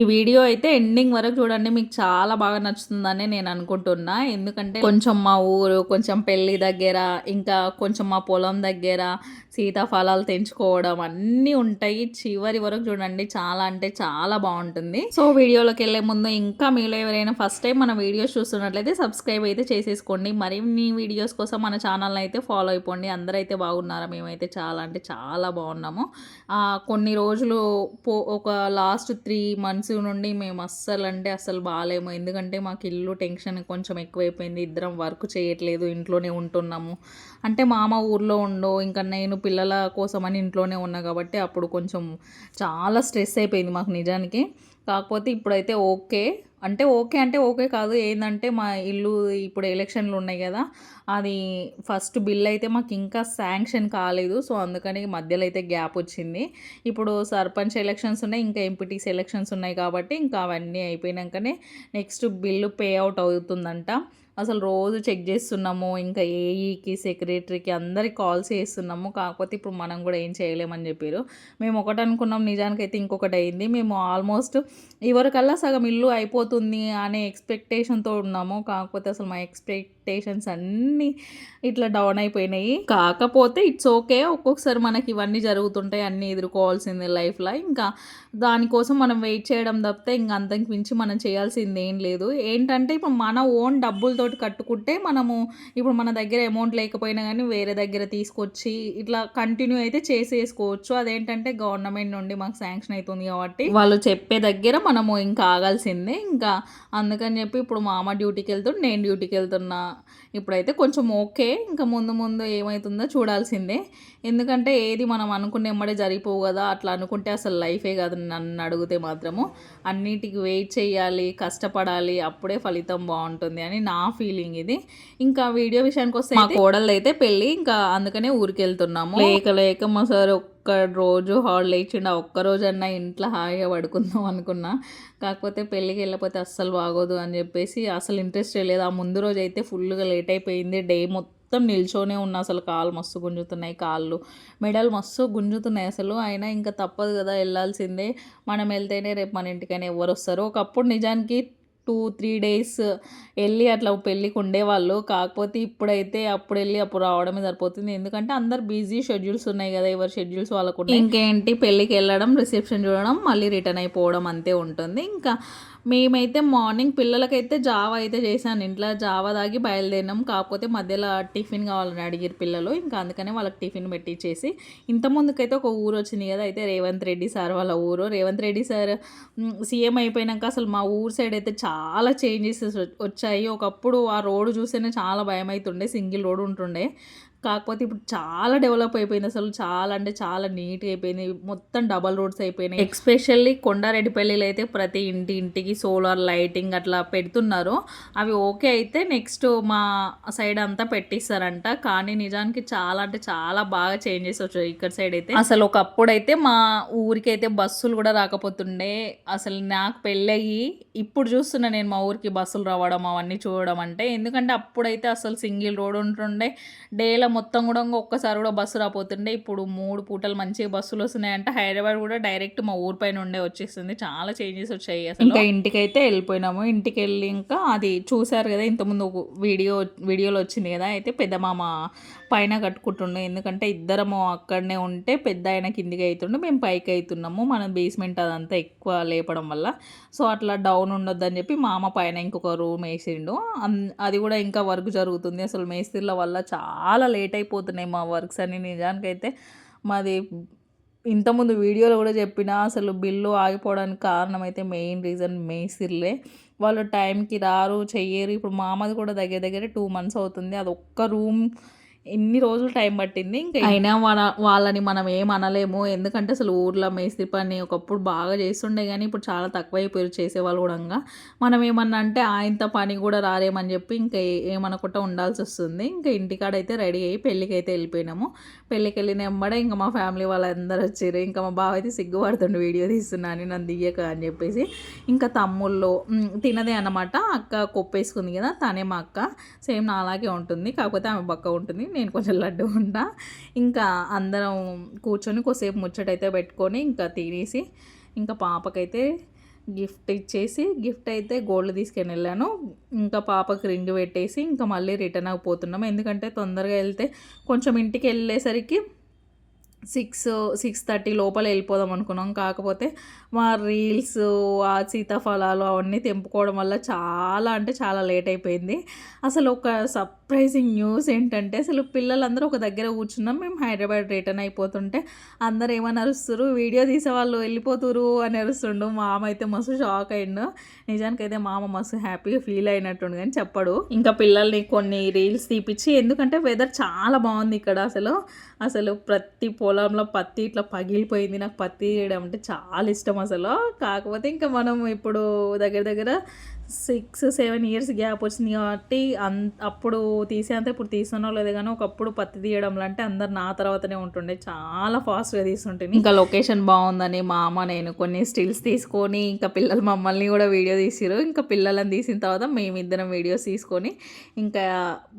ఈ వీడియో అయితే ఎండింగ్ వరకు చూడండి. మీకు చాలా బాగా నచ్చుతుందని నేను అనుకుంటున్నా. ఎందుకంటే కొంచెం మా ఊరు కొంచెం పెళ్ళి దగ్గర ఇంకా కొంచెం మా పొలం దగ్గర సీతాఫలాలు తెంచుకోవడం అన్నీ ఉంటాయి. చివరి వరకు చూడండి చాలా అంటే చాలా బాగుంటుంది. సో వీడియోలోకి వెళ్ళే ముందు ఇంకా మీలో ఎవరైనా ఫస్ట్ టైం మన వీడియోస్ చూస్తున్నట్లయితే సబ్స్క్రైబ్ అయితే చేసేసుకోండి. మరిన్ని వీడియోస్ కోసం మన ఛానల్ని అయితే ఫాలో అయిపోండి. అందరైతే బాగున్నారా? మేమైతే చాలా అంటే చాలా బాగున్నాము. కొన్ని రోజులు పో ఒక లాస్ట్ త్రీ మంత్స్ నుండి మేము అస్సలు అంటే అస్సలు బాగాలేము. ఎందుకంటే మాకు ఇల్లు టెన్షన్ కొంచెం ఎక్కువైపోయింది. ఇద్దరం వర్క్ చేయట్లేదు. ఇంట్లోనే ఉంటున్నాము. అంటే మామ ఊర్లో ఉండో ఇంకా నేను పిల్లల కోసం అని ఇంట్లోనే ఉన్నా కాబట్టి అప్పుడు కొంచెం చాలా స్ట్రెస్ అయిపోయింది మాకు నిజానికి. కాకపోతే ఇప్పుడైతే ఓకే. అంటే ఓకే అంటే ఓకే కాదు. ఏంటంటే మా ఇల్లు ఇప్పుడు ఎలక్షన్లు ఉన్నాయి కదా అది ఫస్ట్ బిల్ అయితే మాకు ఇంకా శాంక్షన్ కాలేదు. సో అందుకని మధ్యలో అయితే గ్యాప్ వచ్చింది. ఇప్పుడు సర్పంచ్ ఎలక్షన్స్ ఉన్నాయి ఇంకా ఎంపీటీస్ ఎలక్షన్స్ ఉన్నాయి కాబట్టి ఇంకా అవన్నీ అయిపోయినాకనే నెక్స్ట్ బిల్లు పే అవుట్ అవుతుందంట. అసలు రోజు చెక్ చేస్తున్నాము ఇంకా ఏఈకి సెక్రటరీకి అందరికి కాల్స్ చేస్తున్నాము. కాకపోతే ఇప్పుడు మనం కూడా ఏం చేయలేమని చెప్పారు. మేము ఒకటి అనుకున్నాం నిజానికి అయితే ఇంకొకటి అయింది. మేము ఆల్మోస్ట్ ఎవరికల్లా సగం ఇల్లు అయిపోతుంది అనే ఎక్స్పెక్టేషన్తో ఉన్నాము. కాకపోతే అసలు మా ఎక్స్పెక్టేషన్స్ అన్నీ ఇట్లా డౌన్ అయిపోయినాయి. కాకపోతే ఇట్స్ ఓకే ఒక్కొక్కసారి మనకి ఇవన్నీ జరుగుతుంటాయి. అన్నీ ఎదుర్కోవాల్సిందే లైఫ్లో ఇంకా దానికోసం మనం వెయిట్ చేయడం తప్పితే ఇంకా అంతకు మించి మనం చేయాల్సింది ఏం లేదు. ఏంటంటే ఇప్పుడు మన ఓన్ డబ్బులతో కట్టుకుంటే మనము ఇప్పుడు మన దగ్గర అమౌంట్ లేకపోయినా కానీ వేరే దగ్గర తీసుకొచ్చి ఇట్లా కంటిన్యూ అయితే చేసేసుకోవచ్చు. అదేంటంటే గవర్నమెంట్ నుండి మాకు శాంక్షన్ అవుతుంది కాబట్టి వాళ్ళు చెప్పే దగ్గర మనము ఇంకా ఆగాల్సిందే. ఇంకా అందుకని చెప్పి ఇప్పుడు మా అమ్మ డ్యూటీకి వెళ్తుంటే నేను డ్యూటీకి వెళ్తున్నా. ఇప్పుడైతే కొంచెం ఓకే ఇంకా ముందు ముందు ఏమవుతుందో చూడాల్సిందే. ఎందుకంటే ఏది మనం అనుకునే ఎమ్మడే జరిగిపోవు కదా అట్లా అనుకుంటే అసలు లైఫే కాదు నన్ను అడిగితే మాత్రము. అన్నిటికి వెయిట్ చేయాలి కష్టపడాలి అప్పుడే ఫలితం బాగుంటుంది అని నా ఫీలింగ్ ఇది. ఇంకా వీడియో విషయానికి వస్తే మా కోడలు అయితే పెళ్ళి ఇంకా అందుకనే ఊరికి వెళ్తున్నాము లేక లేక మా సార్ ఒక్క రోజు హాలిడే ఇచ్చిండు. ఒక్క రోజన్నా ఇంట్లో హాయిగా పడుకుందాం అనుకున్నా. కాకపోతే పెళ్ళికి వెళ్ళకపోతే అస్సలు బాగోదు అని చెప్పేసి అసలు ఇంట్రెస్ట్ లేదు. ఆ ముందు రోజు అయితే ఫుల్గా లేట్ అయిపోయింది. డే మొత్తం మొత్తం నిల్చోనే ఉన్న. అసలు కాళ్ళు మస్తు గుంజుతున్నాయి కాళ్ళు. మెడలు మస్తు గుంజుతున్నాయి అసలు. అయినా ఇంకా తప్పదు కదా వెళ్ళాల్సిందే. మనం వెళ్తేనే రేపు మన ఇంటికైనా ఎవరు వస్తారు. ఒకప్పుడు నిజానికి టూ త్రీ డేస్ వెళ్ళి అట్లా పెళ్ళికి ఉండేవాళ్ళు. కాకపోతే ఇప్పుడైతే అప్పుడు వెళ్ళి అప్పుడు రావడమే సరిపోతుంది. ఎందుకంటే అందరు బిజీ షెడ్యూల్స్ ఉన్నాయి కదా ఎవరి షెడ్యూల్స్ వాళ్ళకు ఇంకేంటి? పెళ్ళికి వెళ్ళడం రిసెప్షన్ చూడడం మళ్ళీ రిటర్న్ అయిపోవడం అంతే ఉంటుంది. ఇంకా మేమైతే మార్నింగ్ పిల్లలకైతే జావా అయితే చేశాను. ఇంట్లో జావా దాగి బయలుదేరినాం. కాకపోతే మధ్యలో టిఫిన్ కావాలని అడిగారు పిల్లలు. ఇంకా అందుకనే వాళ్ళకి టిఫిన్ పెట్టించేసి ఇంత ముందుకైతే ఒక ఊరు వచ్చింది కదా. అయితే రేవంత్ రెడ్డి సార్ వాళ్ళ ఊరు. రేవంత్ రెడ్డి సార్ సీఎం అయిపోయినాక అసలు మా ఊరు సైడ్ అయితే చాలా చేంజెస్ వచ్చాయి. ఒకప్పుడు ఆ రోడ్డు చూస్తేనే చాలా భయం అవుతుండే సింగిల్ రోడ్ ఉంటుండే. కాకపోతే ఇప్పుడు చాలా డెవలప్ అయిపోయింది అసలు. చాలా అంటే చాలా నీట్గా అయిపోయింది. మొత్తం డబల్ రోడ్స్ అయిపోయినాయి. ఎక్స్పెషల్లీ కొండారెడ్డిపల్లిలో అయితే ప్రతి ఇంటి ఇంటికి సోలార్ లైటింగ్ అట్లా పెడుతున్నారు. అవి ఓకే అయితే నెక్స్ట్ మా సైడ్ అంతా పెట్టిస్తారంట. కానీ నిజానికి చాలా అంటే చాలా బాగా చేంజెస్ వచ్చాయి ఇక్కడ సైడ్ అయితే. అసలు ఒకప్పుడు అయితే మా ఊరికి అయితే బస్సులు కూడా రాకపోతుండే. అసలు నాకు పెళ్ళయి ఇప్పుడు చూస్తున్నా నేను మా ఊరికి బస్సులు రావడం అవన్నీ చూడడం అంటే. ఎందుకంటే అప్పుడైతే అసలు సింగిల్ రోడ్ ఉంటుండే. డేలో మొత్తం కూడా ఒక్కసారి కూడా బస్సు రాపోతుండే. ఇప్పుడు మూడు పూటలు మంచిగా బస్సులు వస్తున్నాయంటే. హైదరాబాద్ కూడా డైరెక్ట్ మా ఊరి పైన ఉండే వచ్చేస్తుంది చాలా చేంజెస్ వచ్చాయి అసలు. ఇంకా ఇంటికైతే వెళ్ళిపోయినాము. ఇంటికి వెళ్ళి ఇంకా అది చూసారు కదా ఇంతకుముందు ఒక వీడియో వీడియోలో వచ్చింది కదా అయితే పెద్ద మామ పైన కట్టుకుంటుండే. ఎందుకంటే ఇద్దరము అక్కడనే ఉంటే పెద్ద ఆయన కిందికి అవుతుండే మేము పైకి అవుతున్నాము మన బేస్మెంట్ అదంతా ఎక్కువ లేపడం వల్ల. సో అట్లా డౌన్ ఉండొద్దని చెప్పి మామ పైన ఇంకొక రూమ్ వేసిండు. అది కూడా ఇంకా వర్క్ జరుగుతుంది. అసలు మేస్త్రిల వల్ల చాలా లేట్ అయిపోతున్నాయి మా వర్క్స్ అని. నిజానికైతే మాది ఇంతకుముందు వీడియోలో కూడా చెప్పిన అసలు బిల్లు ఆగిపోవడానికి కారణం అయితే మెయిన్ రీజన్ మేసిర్లే వాళ్ళు టైంకి రారు చెయ్యరు. ఇప్పుడు మామది కూడా దగ్గర దగ్గర టూ మంత్స్ అవుతుంది. అది ఒక్క రూమ్ ఎన్ని రోజులు టైం పట్టింది ఇంకా అయినా వాళ్ళ వాళ్ళని మనం ఏం అనలేము. ఎందుకంటే అసలు ఊర్లో మేస్త్రి పని ఒకప్పుడు బాగా చేస్తుండే కానీ ఇప్పుడు చాలా తక్కువైపోయారు చేసేవాళ్ళు కూడా మనం ఏమన్నా అంటే ఆయనతో పని కూడా రాలేమని చెప్పి ఇంకా ఏమనకుండా ఉండాల్సి వస్తుంది. ఇంకా ఇంటికాడైతే రెడీ అయ్యి పెళ్ళికి అయితే వెళ్ళిపోయినాము. పెళ్ళికి వెళ్ళిన ఎంబడే ఇంకా మా ఫ్యామిలీ వాళ్ళందరూ వచ్చారు ఇంకా మా బావ అయితే సిగ్గుపడుతుండే వీడియో తీస్తున్నాను నన్ను దియ్యక అని చెప్పేసి. ఇంకా తమ్ముళ్ళు తినదే అనమాట అక్క కొప్పేసుకుంది కదా తనే మా అక్క. సేమ్ నా అలాగే ఉంటుంది. కాకపోతే ఆమె బక్క ఉంటుంది. నేను కొంచెం లడ్డు ఉంటా ఇంకా అందరం కూర్చొని కొద్దిసేపు ముచ్చటైతే పెట్టుకొని ఇంకా తినేసి ఇంకా పాపకైతే గిఫ్ట్ ఇచ్చేసి గిఫ్ట్ అయితే గోల్డ్ తీసుకొని వెళ్ళాను. ఇంకా పాపకు రింగ్ పెట్టేసి ఇంకా మళ్ళీ రిటర్న్ అయిపోతున్నాం. ఎందుకంటే తొందరగా వెళ్తే కొంచెం ఇంటికి వెళ్ళేసరికి సిక్స్ సిక్స్ థర్టీ లోపల వెళ్ళిపోదాం అనుకున్నాం. కాకపోతే మా రీల్స్ ఆ సీతాఫలాలు అవన్నీ తెంపుకోవడం వల్ల చాలా అంటే చాలా లేట్ అయిపోయింది. అసలు ఒక సప్ సర్ప్రైజింగ్ న్యూస్ ఏంటంటే అసలు పిల్లలందరూ ఒక దగ్గర కూర్చున్నాం. మేము హైదరాబాద్ రిటర్న్ అయిపోతుంటే అందరు ఏమని అరుస్తారు వీడియో తీసే వాళ్ళు వెళ్ళిపోతురు అని అరుస్తుండు. మామ అయితే మస్తు షాక్ అయిండు. నిజానికైతే మామ మస్తు హ్యాపీగా ఫీల్ అయినట్టుండు కానీ చెప్పడు. ఇంకా పిల్లల్ని కొన్ని రీల్స్ తీపిచ్చి ఎందుకంటే వెదర్ చాలా బాగుంది ఇక్కడ అసలు. అసలు ప్రతి పొలంలో పత్తి ఇట్లా పగిలిపోయింది. నాకు పత్తి చేయడం అంటే చాలా ఇష్టం అసలు. కాకపోతే ఇంకా మనం ఇప్పుడు దగ్గర దగ్గర సిక్స్ సెవెన్ ఇయర్స్ గ్యాప్ వచ్చింది కాబట్టి అన్ అప్పుడు తీసేంత ఇప్పుడు తీసానో లేదు కానీ ఒకప్పుడు పత్తి తీయడంలో అంటే అందరు నా తర్వాతనే ఉంటుండే. చాలా ఫాస్ట్గా తీస్తుంటుంది ఇంకా లొకేషన్ బాగుందని మా అమ్మ నేను కొన్ని స్టిల్స్ తీసుకొని ఇంకా పిల్లలు మమ్మల్ని కూడా వీడియో తీసిరు ఇంకా పిల్లలని తీసిన తర్వాత మేమిద్దరం వీడియోస్ తీసుకొని ఇంకా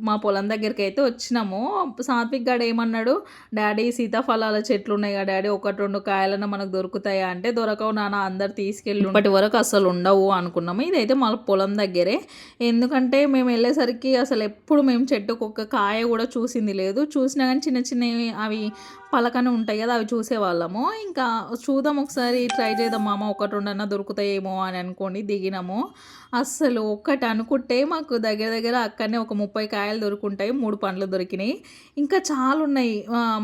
మా పొలం దగ్గరికి అయితే వచ్చినాము. సాత్విక్ గాడు ఏమన్నాడు? డాడీ సీతాఫలాల చెట్లు ఉన్నాయి కదా డాడీ ఒకటి రెండు కాయలన్నా మనకు దొరుకుతాయా? అంటే దొరకవు నాన్న అందరు తీసుకెళ్ళి ఇప్పటి వరకు అసలు ఉండవు అనుకున్నాము. ఇదైతే మా పొలం దగ్గరే. ఎందుకంటే మేము వెళ్ళేసరికి అసలు ఎప్పుడు మేము చెట్టుకు ఒక కాయ కూడా చూసింది లేదు. చూసినా కానీ చిన్న చిన్నవి అవి పలకనే ఉంటాయి కదా అవి చూసేవాళ్ళము. ఇంకా చూద్దాం ఒకసారి ట్రై చేద్దాం మామ ఒకటి రెండన్నా దొరుకుతాయేమో అని అనుకోండి దిగినాము. అస్సలు ఒక్కటి అనుకుంటే మాకు దగ్గర దగ్గర అక్కడనే ఒక ముప్పై కాయలు దొరుకుంటాయి మూడు పండ్లు దొరికినాయి. ఇంకా చాలా ఉన్నాయి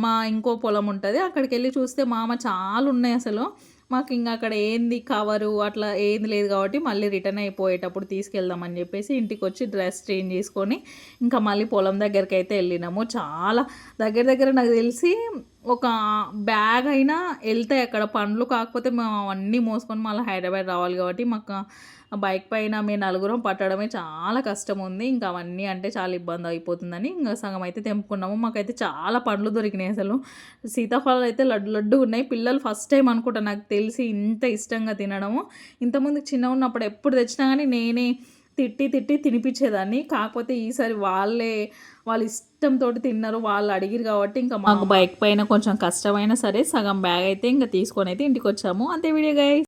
మా ఇంకో పొలం ఉంటుంది. అక్కడికి వెళ్ళి చూస్తే మామ చాలా ఉన్నాయి అసలు. మాకు ఇంకా అక్కడ ఏంది కవరు అట్లా ఏంది లేదు కాబట్టి మళ్ళీ రిటర్న్ అయిపోయేటప్పుడు తీసుకెళ్దామని చెప్పేసి ఇంటికి వచ్చి డ్రెస్ చేంజ్ చేసుకొని ఇంకా మళ్ళీ పొలం దగ్గరికి అయితే వెళ్ళినాము. చాలా దగ్గర దగ్గర నాకు తెలిసి ఒక బ్యాగ్ అయినా వెళ్తాయి అక్కడ పండ్లు కాకపోతే మేము అవన్నీ మోసుకొని మళ్ళీ హైదరాబాద్ రావాలి కాబట్టి మాకు బైక్ పైన మేము నలుగురం పట్టడమే చాలా కష్టం ఉంది ఇంకా అవన్నీ అంటే చాలా ఇబ్బంది అయిపోతుందని ఇంకా సగం అయితే తెంపుకున్నాము. మాకైతే చాలా పండ్లు దొరికినాయి అసలు. సీతాఫలాలు అయితే లడ్డు లడ్డు ఉన్నాయి. పిల్లలు ఫస్ట్ టైం అనుకుంటా. నాకు తెలిసి ఇంత ఇష్టంగా తినడము. ఇంతకుముందు చిన్న ఉన్నప్పుడు ఎప్పుడు తెచ్చినా కానీ నేనే తిట్టి తిట్టి తినిపించేదాన్ని. కాకపోతే ఈసారి వాళ్ళే వాళ్ళ ఇష్టంతో తిన్నారు. వాళ్ళు అడిగిరు కాబట్టి ఇంకా మాకు బైక్ పైన కొంచెం కష్టమైనా సరే సగం బ్యాగ్ అయితే ఇంకా తీసుకొని అయితే ఇంటికి వచ్చాము అంతే వీడియో గైస్